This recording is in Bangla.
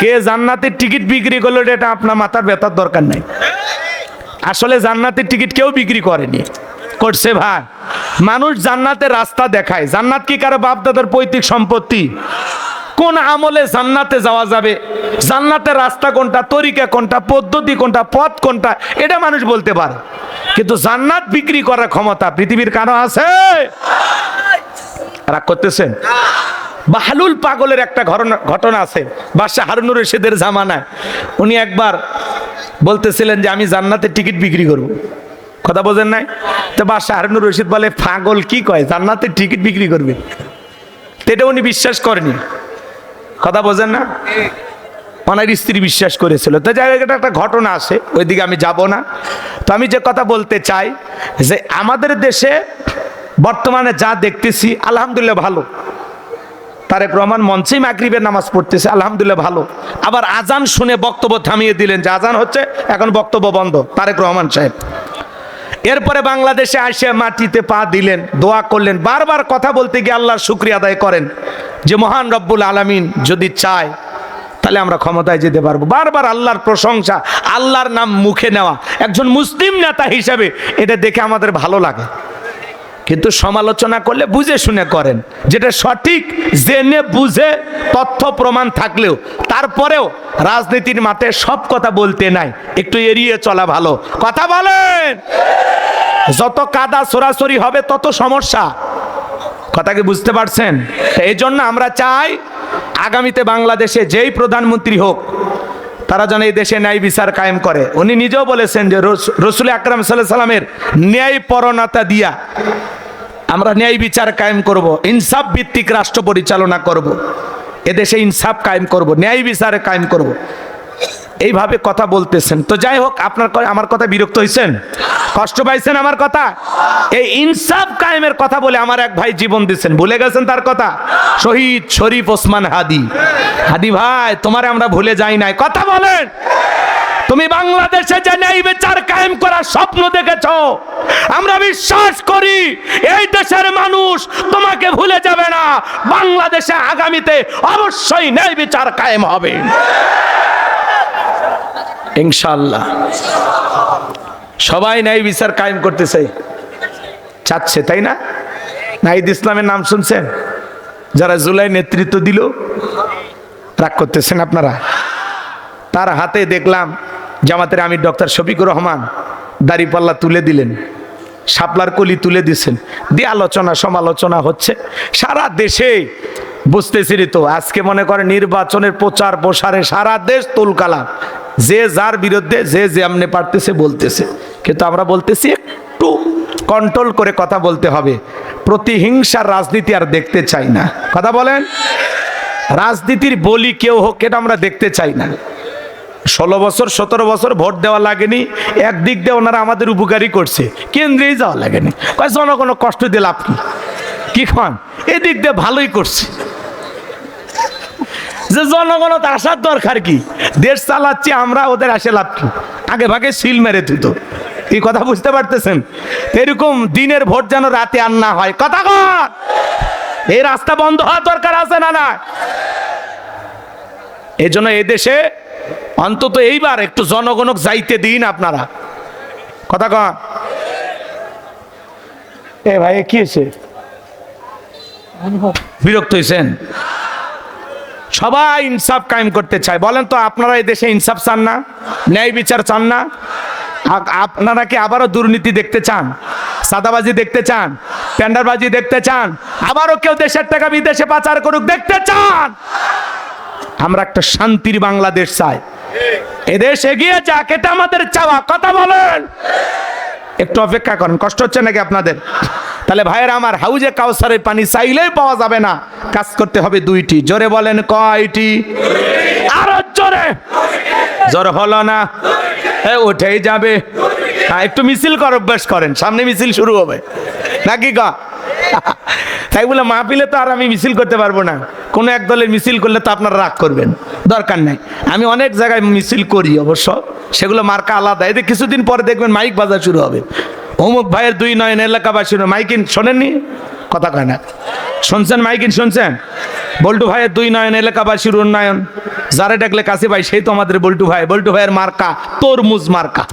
কে জান্নাতের টিকিট বিক্রি করল এটা আপনার মাথার ব্যথার দরকার নাই। আসলে জান্নাতের টিকিট কেউ বিক্রি করেনি। করছে ভাই। মানুষ জান্নাতের রাস্তা দেখায়। জান্নাত কি কারও বাপ দাদার পৈতৃক সম্পত্তি? কোন আমলে জান্নাতে যাওয়া যাবে? জান্নাতের রাস্তা কোনটা, তরিকা কোনটা, পদ্ধতি কোনটা, পথ কোনটা, এটা মানুষ বলতে পারে। কিন্তু জান্নাত বিক্রি করার ক্ষমতা পৃথিবীর কারও আছে? রাগ করতেছেন? বাহালুল পাগলের একটা ঘটনা- ঘটনা আছে। বাদশাহ হারুনুর রশিদের জামানায়। উনি একবার বলতেছিলেন যে, আমি জান্নাতের টিকিট বিক্রি করব। কথা বোঝেন নাই? তো বাদশাহ হারুনুর রশিদ বলে, পাগল কি কয়? জান্নাতের টিকিট বিক্রি করবে? এটা উনি বিশ্বাস করেনি। কথা বোঝেন না? ওনার স্ত্রী বিশ্বাস করেছিল। তো যাই হোক একটা ঘটনা আছে, ওইদিকে আমি যাব না। তো আমি যে কথা বলতে চাই, যে আমাদের দেশে বর্তমানে যা দেখতেছি, আলহামদুলিল্লাহ ভালো। তারেক রহমান মঞ্চেই মাগরিবের নামাজ পড়তেছে, আলহামদুলিল্লাহ ভালো। আবার আজান শুনে বক্তব্য থামিয়ে দিলেন যে আজান হচ্ছে, এখন বক্তব্য বন্ধ, তারেক রহমান সাহেব। এরপরে বাংলাদেশে আসে মাটিতে পা দিলেন, দোয়া করলেন, বারবার কথা বলতে গিয়ে আল্লাহর শুক্রিয়া আদায় করেন যে, মহান রব্বুল আলামিন যদি চায়, তাহলে আমরা ক্ষমতায় যেতে পারব। বারবার আল্লাহর প্রশংসা, আল্লাহর নাম মুখে নেওয়া, একজন মুসলিম নেতা হিসাবে এটা দেখে আমাদের ভালো লাগে। কিন্তু সমালোচনা করলে বুঝে শুনে করেন। যেটা সঠিক, জেনে বুঝে তথ্য প্রমাণ থাকলেও। তারপরেও রাজনীতির মাঠে সব কথা বলতে নাই, একটু এড়িয়ে চলা ভালো। কথা বলেন! যত কাদা সরাসরি হবে, তত সমস্যা। কথা কি বুঝতে পারছেন? এই জন্য আমরা চাই, আগামীতে বাংলাদেশে যেই প্রধানমন্ত্রী হোক, তারা যেন এই দেশে ন্যায় বিচার কায়েম করে। উনি নিজেও বলেছেন যে রসুল আকরাম সাল্লাহ সাল্লামের ন্যায় পরণতা দিয়া আমরা ন্যায় বিচার কায়েম করব, ইনসাফ ভিত্তিক রাষ্ট্র পরিচালনা করব, এদেশে ইনসাফ কায়েম করব, ন্যায় বিচার কায়েম করব। এইভাবে কথা বলতেছেন। তো যাই হোক, আপনার আমার কথা বিরক্ত হয়েছেন কষ্ট পাইছেন আমার কথা? এই ইনসাফ কায়েমের কথা বলে আমার এক ভাই জীবন দিচ্ছেন ভুলে গেছেন তার কথা? শহীদ শরীফ ওসমান হাদি। হাদি ভাই, তোমারে আমরা ভুলে যাই নাই। কথা বলেন! তুমি বাংলাদেশে যে ন্যায় বিচার কায়েম করার স্বপ্ন দেখেছ, আমরা বিশ্বাস করি এই দেশের মানুষ তোমাকে ভুলে যাবে না। বাংলাদেশে আগামীতে অবশ্যই ন্যায় বিচার কায়েম হবে। ইনশাল্লাহ সবাই ন্যায় বিচার কায়েম করতে চাই চাচ্ছে, তাই না? নাহিদ ইসলামের নাম শুনছেন? যারা জুলাই নেতৃত্ব দিল, রাগ করতেছেন আপনারা? তার হাতে দেখলাম জামাতের আমির ডক্টর শফিকুর রহমান দাড়িপাল্লা তুলে দিলেন, শাপলার কলি তুলে দিছেন। দিয়ে আলোচনা সমালোচনা হচ্ছে। সারা দেশে, বুঝতেছি তো, আজকে মনে করে নির্বাচনের প্রচার প্রসারে সারা দেশ তুলকালাম যে যার বিরুদ্ধে, যে যে আমনে পারতেছে বলতেছে। কিন্তু আমরা বলতেছি একটু কন্ট্রোল করে কথা বলতে হবে। প্রতিহিংসার রাজনীতি আর দেখতে চাই না। কথা বলেন? রাজনীতির বলি কেউ হোক, এটা আমরা দেখতে চাই না। ষোলো বছর, সতেরো বছর ভোট দেওয়া লাগেনি। একদিক দিয়ে ওনারা আমাদের উপকারই করছে। কেন্দ্রেই যাওয়া লাগেনি। কয়, জনগণ কষ্ট দিয়ে লাভ কি? কি খান? এদিক দিয়ে ভালোই করছে। যে জনগণ আসার দরকার কি? দেশ চালাচ্ছি আমরা, ওদের আসে লাভ কি? আগে ভাগে সিল মেরে দিত। এই কথা বুঝতে পারতেছেন? এরকম দিনের ভোট যেন রাতে আর না হয়। কথা কর এই রাস্তা বন্ধ হওয়ার দরকার আছে না না এই জন্য এদেশে অন্তত এইবার একটু জনগণক যাইতে দিন আপনারা। কথা কন। এ ভাই কি হয়েছে? বিরক্ত হয়েছেন? সবাই ইনসাফ কায়েম করতে চায়। বলেন তো, আপনারা এই দেশে ইনসাফ চান না? ন্যায় বিচার চান না? আপনারা কি আবারও দুর্নীতি দেখতে চান? সাদাবাজি দেখতে চান? টেন্ডারবাজি দেখতে চান? আবারও কেউ দেশের টাকা বিদেশে পাচার করুক দেখতে চান? আমরা একটা শান্তির বাংলাদেশ চাই। এদেশ এগিয়ে যাক, এটা আমাদের চাওয়া। কথা বলেন। একটু অপেক্ষা করেন, কষ্ট হচ্ছে নাকি আপনাদের? তাহলে ভাইয়েরা, আমার হাউজে কাউসারের পানি চাইলেই পাওয়া যাবে না। কাজ করতে হবে দুইটি। জোরে বলেন কয়টি? আরও জোরে। জোর হলো না? উঠেই যাবে। হ্যাঁ একটু মিছিল কর, অভ্যাস করেন। সামনে মিছিল শুরু হবে। নাকি কা? তাই বলে মাহফিলে তো আর আমি মিছিল করতে পারব না। কোনো এক দলের মিছিল করলে তো আপনারা রাগ করবেন। দরকার নাই। আমি অনেক জায়গায় মিছিল করি অবশ্য। সেগুলো মার্কা আলাদা। এদের কিছুদিন পরে দেখবেন মাইক বাজা শুরু হবে। অমুক ভাইয়ের দুই নয়ন এলাকাবাসী মাইকিন শোনেননি? কথা কয় না। শুনছেন মাইকিন? শুনছেন? বল্টু ভাইয়ের দুই নয়ন এলাকাবাসীর উন্নয়ন। যারে ডাকলে কাছে ভাই, সেই তো আমাদের বল্টু ভাই। বল্টু ভাইয়ের মার্কা, তরমুজ মার্কা।